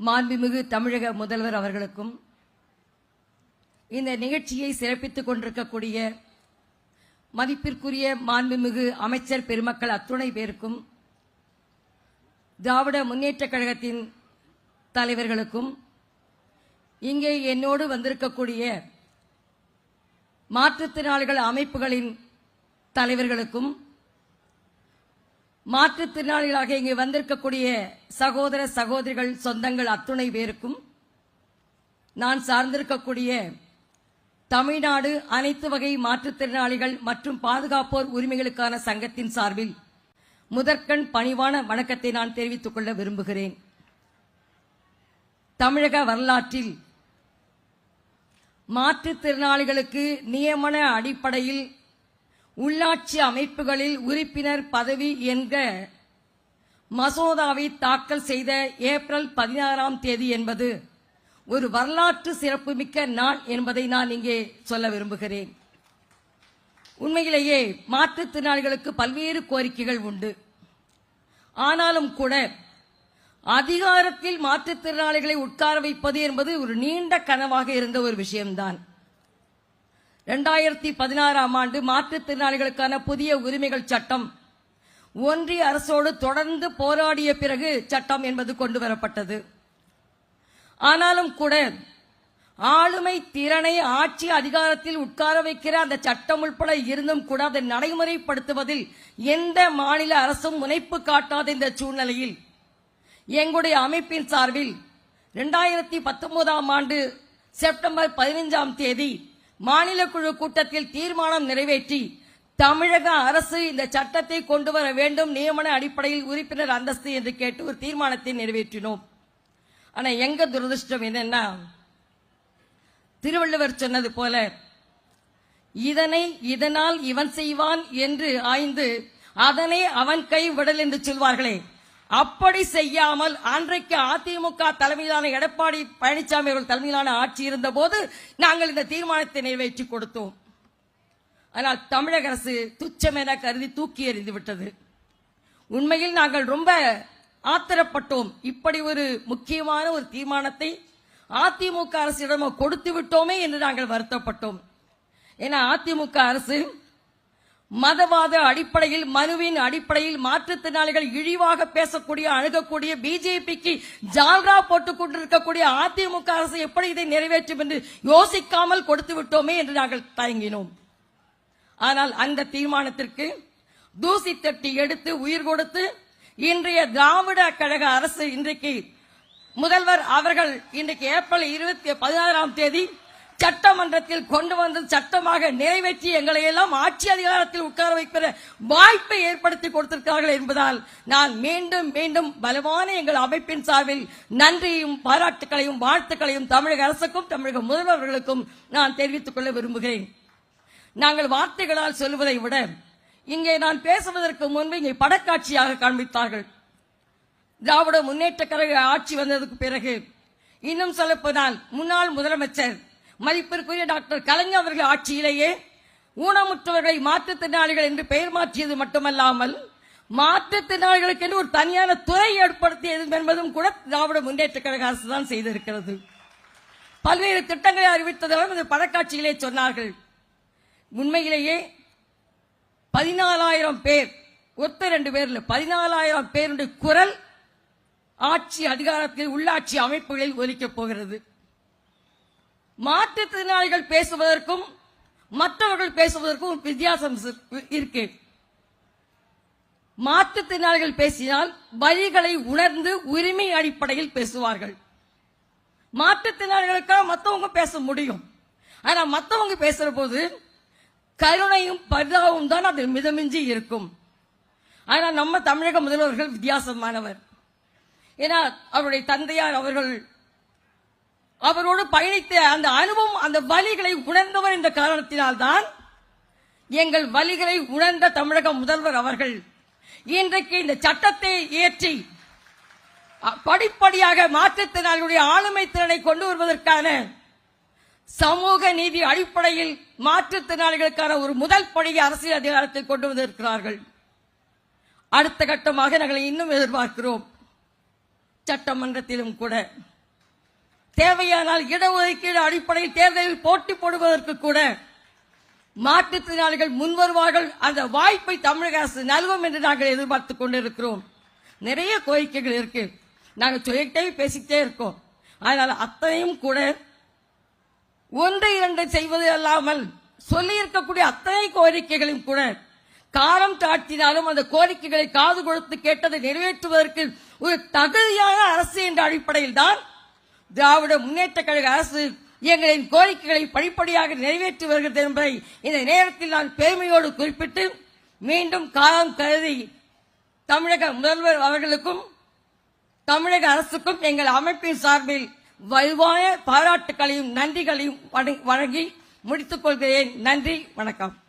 மாண்புமிகு தமிழக முதல்வர் அவர்களுக்கும் இந்த நிகழ்ச்சியை சிறப்பித்துக் கொண்டிருக்கக்கூடிய மதிப்பிற்குரிய மாண்புமிகு அமைச்சர் பெருமக்கள் அத்துணை பேருக்கும் திராவிட முன்னேற்றக் கழகத்தின் தலைவர்களுக்கும் இங்கே என்னோடு வந்திருக்கக்கூடிய மாற்றுத்திறனாளிகள் அமைப்புகளின் தலைவர்களுக்கும் மாற்றுத்திறனாளிகளாக இங்கே வந்திருக்கக்கூடிய சகோதர சகோதரிகள் சொந்தங்கள் அத்துணை பேருக்கும் நான் சார்ந்திருக்கக்கூடிய தமிழ்நாடு அனைத்து வகை மாற்றுத்திறனாளிகள் மற்றும் பாதுகாப்போர் உரிமைகளுக்கான சங்கத்தின் சார்பில் முதற்கண் பணிவான வணக்கத்தை நான் தெரிவித்துக் கொள்ள விரும்புகிறேன். தமிழக வரலாற்றில் மாற்றுத்திறனாளிகளுக்கு நியமன அடிப்படையில் உள்ளாட்சி அமைப்புகளில் உறுப்பினர் பதவி என்க மசோதாவை தாக்கல் செய்த ஏப்ரல் பதினாறாம் தேதி என்பது ஒரு வரலாற்று சிறப்புமிக்க நாள் என்பதை நான் இங்கே சொல்ல விரும்புகிறேன். உண்மையிலேயே மாற்றுத்திறனாளிகளுக்கு பல்வேறு கோரிக்கைகள் உண்டு. ஆனாலும் கூட அதிகாரத்தில் மாற்றுத்திறனாளிகளை உட்கார வைப்பது என்பது ஒரு நீண்ட கனவாக இருந்த ஒரு விஷயம்தான். இரண்டாயிரத்தி பதினாறாம் ஆண்டு மாற்றுத்திறனாளிகளுக்கான புதிய உரிமைகள் சட்டம். ஒன்றிய அரசோடு தொடர்ந்து போராடிய பிறகு சட்டம் என்பது கொண்டு வரப்பட்டது. ஆனாலும் கூட ஆளுமை திறனை ஆட்சி அதிகாரத்தில் உட்கார வைக்கிற அந்த சட்டம் உட்பட இருந்தும் கூட அதை நடைமுறைப்படுத்துவதில் எந்த மாநில அரசும் முனைப்பு காட்டாத இந்த சூழ்நிலையில் எங்களுடைய அமைப்பின் சார்பில் இரண்டாயிரத்தி பத்தொன்பதாம் ஆண்டு செப்டம்பர் பதினைஞ்சாம் தேதி மாநில குழு கூட்டத்தில் தீர்மானம் நிறைவேற்றி தமிழக அரசு இந்த சட்டத்தை கொண்டு வர வேண்டும் நியமன அடிப்படையில் உறுப்பினர் அந்தஸ்து என்று கேட்டு ஒரு தீர்மானத்தை நிறைவேற்றினோம். ஆனா எங்க துரதிருஷ்டம் என்னன்னா திருவள்ளுவர் சொன்னது போல இதனை இதனால் இவன் செய்வான் என்று ஆய்ந்து அதனை அவன் கை விடல் என்று சொல்வார்களே. அப்படி செய்யாமல் அன்றைக்கு அதிமுக தலைமையிலான எடப்பாடி பழனிசாமி அவர்கள் தலைமையிலான ஆட்சி இருந்தபோது நாங்கள் இந்த தீர்மானத்தை நிறைவேற்றி கொடுத்தோம். ஆனால் தமிழக அரசு துச்சமென கருதி தூக்கி எறிந்து விட்டது. உண்மையில் நாங்கள் ரொம்ப ஆத்திரப்பட்டோம். இப்படி ஒரு முக்கியமான ஒரு தீர்மானத்தை அதிமுக அரசிடம் கொடுத்து விட்டோமே என்று நாங்கள் வருத்தப்பட்டோம். ஏன்னா அதிமுக அரசு மதவாத அடிப்படையில் மனுவின் அடிப்படையில் மாற்றுத்திறனாளிகள் இழிவாக பேசக்கூடிய அணுகக்கூடிய பிஜேபிக்கு ஜால்ரா போட்டுக் கொண்டிருக்கக்கூடிய அதிமுக அரசு எப்படி இதை நிறைவேற்றும் என்று யோசிக்காமல் கொடுத்து விட்டோமே என்று நாங்கள் தயங்கினோம். ஆனால் அந்த தீர்மானத்திற்கு தூசி தட்டி எடுத்து உயிர் கொடுத்து இன்றைய திராவிட கழக அரசு இன்றைக்கு முதல்வர் அவர்கள் இன்றைக்கு ஏப்ரல் இருபத்தி பதினாறாம் தேதி சட்டமன்றத்தில் கொண்டு வந்து சட்டமாக நிறைவேற்றி எங்களை எல்லாம் ஆட்சி அதிகாரத்தில் உட்கார வைக்கிற வாய்ப்பை ஏற்படுத்தி கொடுத்திருக்கிறார்கள் என்பதால் நான் மீண்டும் மீண்டும் பலமான எங்கள் அமைப்பின் சார்பில் நன்றியும் பாராட்டுகளையும் வாழ்த்துக்களையும் தமிழக அரசுக்கும் தமிழக முதல்வர்களுக்கும் நான் தெரிவித்துக் கொள்ள விரும்புகிறேன். நாங்கள் வார்த்தைகளால் சொல்வதை விட இங்கே நான் பேசுவதற்கு முன்பு இங்கே படக்காட்சியாக காண்பித்தார்கள். திராவிட முன்னேற்ற கழக ஆட்சி வந்ததுக்கு பிறகு இன்னும் சொல்லப்போனால் முன்னாள் முதலமைச்சர் மதிப்பிற்குரிய டாக்டர் கலைஞர் அவர்கள் ஆட்சியிலேயே ஊனமுற்றவர்களை மாற்றுத்திறனாளிகள் என்று பெயர் மாற்றியது மட்டுமல்லாமல் மாற்றுத்திறனாளிகளுக்கு என்று ஒரு தனியான துறை ஏற்படுத்தியது என்பதும் கூட திராவிட முன்னேற்ற கழக அரசு தான் செய்திருக்கிறது. பல்வேறு திட்டங்களை அறிவித்ததெல்லாம் இந்த படக்காட்சியிலே சொன்னார்கள். உண்மையிலேயே பதினாலாயிரம் பேர் ஒத்த ரெண்டு பேர்ல பதினாலாயிரம் பேருடைய குரல் ஆட்சி அதிகாரத்தில் உள்ளாட்சி அமைப்புகளில் ஒலிக்கப் போகிறது. மாற்றுத்திறனாளிகள் பேசுவதற்கும் மற்றவர்கள் பேசுவதற்கும் வித்தியாசம் இருக்கு. மாற்றுத்திறனாளிகள் பேசினால் வழிகளை உணர்ந்து உரிமை அடிப்படையில் பேசுவார்கள். மாற்றுத்திறனாளிகளுக்காக மற்றவங்க பேச முடியும். ஆனா மற்றவங்க பேசுற போது கருணையும் பரிதாபமும் தான் அதில் மிதமிஞ்சி இருக்கும். ஆனா நம்ம தமிழக முதல்வர்கள் வித்தியாசமானவர். ஏன்னா அவருடைய தந்தையார் அவர்கள் அவரோடு பயணித்த அந்த அனுபவம் அந்த வலிகளை உணர்ந்தவர் என்ற காரணத்தினால்தான் எங்கள் வழிகளை உணர்ந்த தமிழக முதல்வர் அவர்கள் இன்றைக்கு இந்த சட்டத்தை இயற்றி படிப்படியாக மாற்றுத்திறனாளிகளுடைய ஆளுமை திறனை கொண்டு வருவதற்கான சமூக நீதி அடிப்படையில் மாற்றுத்திறனாளிகளுக்கான ஒரு முதல் படியை அரசியல் அதிகாரத்தில் கொண்டு வந்திருக்கிறார்கள். அடுத்த கட்டமாக நாங்கள் இன்னும் எதிர்பார்க்கிறோம். சட்டமன்றத்திலும் கூட தேவையானால் இடஒதுக்கீடு அடிப்படையில் தேர்தலில் போட்டி போடுவதற்கு கூட மாற்றுத்திறனாளிகள் முன்வருவார்கள். அந்த வாய்ப்பை தமிழக அரசு நல்கும் என்று நாங்கள் எதிர்பார்த்து கொண்டிருக்கிறோம். நிறைய கோரிக்கைகள் இருக்கு. நாங்கள் சொல்லிக்கிட்டே பேசிக்கிட்டே இருக்கோம். அதனால் அத்தனையும் கூட ஒன்று இரண்டு செய்வது அல்லாமல் சொல்லி இருக்கக்கூடிய அத்தனை கோரிக்கைகளையும் கூட காலம் தாழ்த்தினாலும் அந்த கோரிக்கைகளை காது கொடுத்து கேட்டதை நிறைவேற்றுவதற்கு ஒரு தகுதியான அரசு என்ற அடிப்படையில் தான் திராவிட முன்னேற்ற கழக அரசு எங்களின் கோரிக்கைகளை படிப்படியாக நிறைவேற்றி வருகிறது என்பதை இந்த நேரத்தில் நான் பெருமையோடு குறிப்பிட்டு மீண்டும் காலம் கருதி தமிழக முதல்வர் அவர்களுக்கும் தமிழக அரசுக்கும் எங்கள் அமைப்பின் சார்பில் வலுவான பாராட்டுகளையும் நன்றிகளையும் வழங்கி முடித்துக் கொள்கிறேன். நன்றி வணக்கம்.